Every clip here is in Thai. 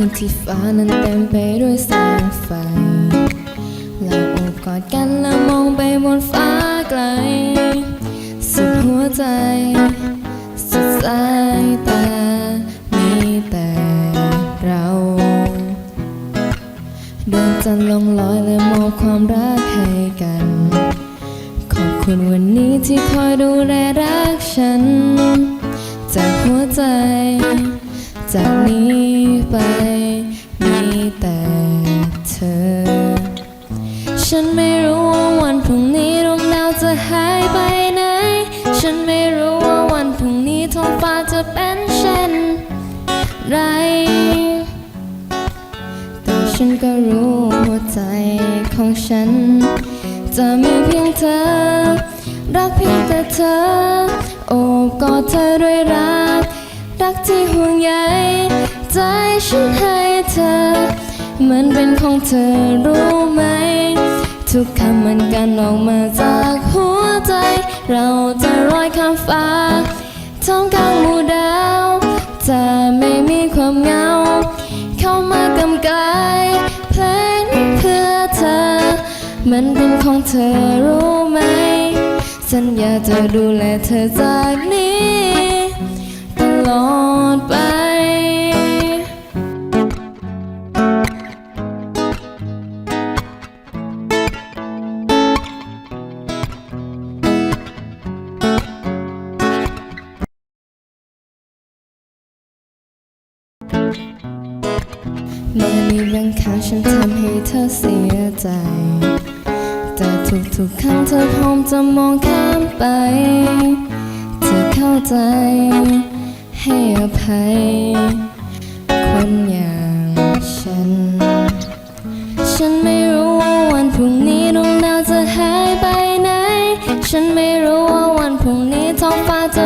คืนที่ฟ้านั้นเต็มไปด้วยแสงไฟ เราโอบกอดกันแล้วมองไปบนฟ้าไกล สุดหัวใจ สุดสายตา มีแต่เราดวงจันทร์ลงลอยและมอบความรักให้กัน ขอบคุณวันนี้ที่คอยดูแลรักฉัน จากหัวใจ จากนี้ ฉันไม่รู้ว่าวันพรุ่งนี้ดวงดาวจะหายไปไหน ฉันไม่รู้ว่าวันพรุ่งนี้ท้องฟ้าจะเป็นเช่นไร แต่ฉันก็รู้หัวใจของฉัน จะมีเพียงเธอ รักเพียงแต่เธอ โอบกอดเธอด้วยรัก รักที่ห่วงใยใจฉันให้เธอ เหมือนเป็นของเธอรู้ไหม ทุกคำมันกันออกมาจากหัวใจ เราจะลอยข้ามฟ้าท่ามกลางหมู่ดาว จะไม่มีความเหงา เข้ามากำกายเพลงเพื่อเธอ มันเป็นของเธอรู้ไหม สัญญาจะดูแลเธอจากนี้ ตลอดไป เมื่อมีบางครั้งฉันทำให้เธอเสียใจ แต่ทุกๆครั้งเธอพร้อมจะมองข้ามไป เธอเข้าใจ ให้อภัย คนอย่างฉัน ฉันไม่รู้ว่าวันพรุ่งนี้ดวงดาวจะหายไปไหน ฉันไม่รู้ว่าวันพรุ่งนี้ท้องฟ้าจะ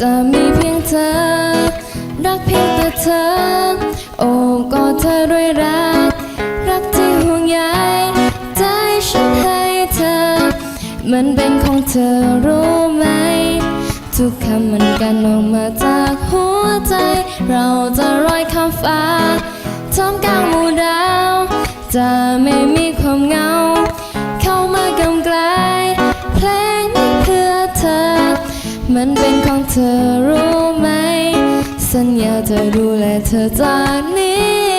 จะมีเพียงเธอ รักเพียงแต่เธอ โอบกอดเธอด้วยรัก รักที่ห่วงใยใจฉันให้เธอ มันเป็นของเธอรู้ไหม ทุกคำมันกันออกมาจากหัวใจ เราจะลอยข้ามฟ้าท่ามกลางหมู่ดาว จะไม่มีความเหงา เข้ามากำไกลเพลง มันเป็นของเธอรู้ไหม สัญญาจะดูแลเธอจากนี้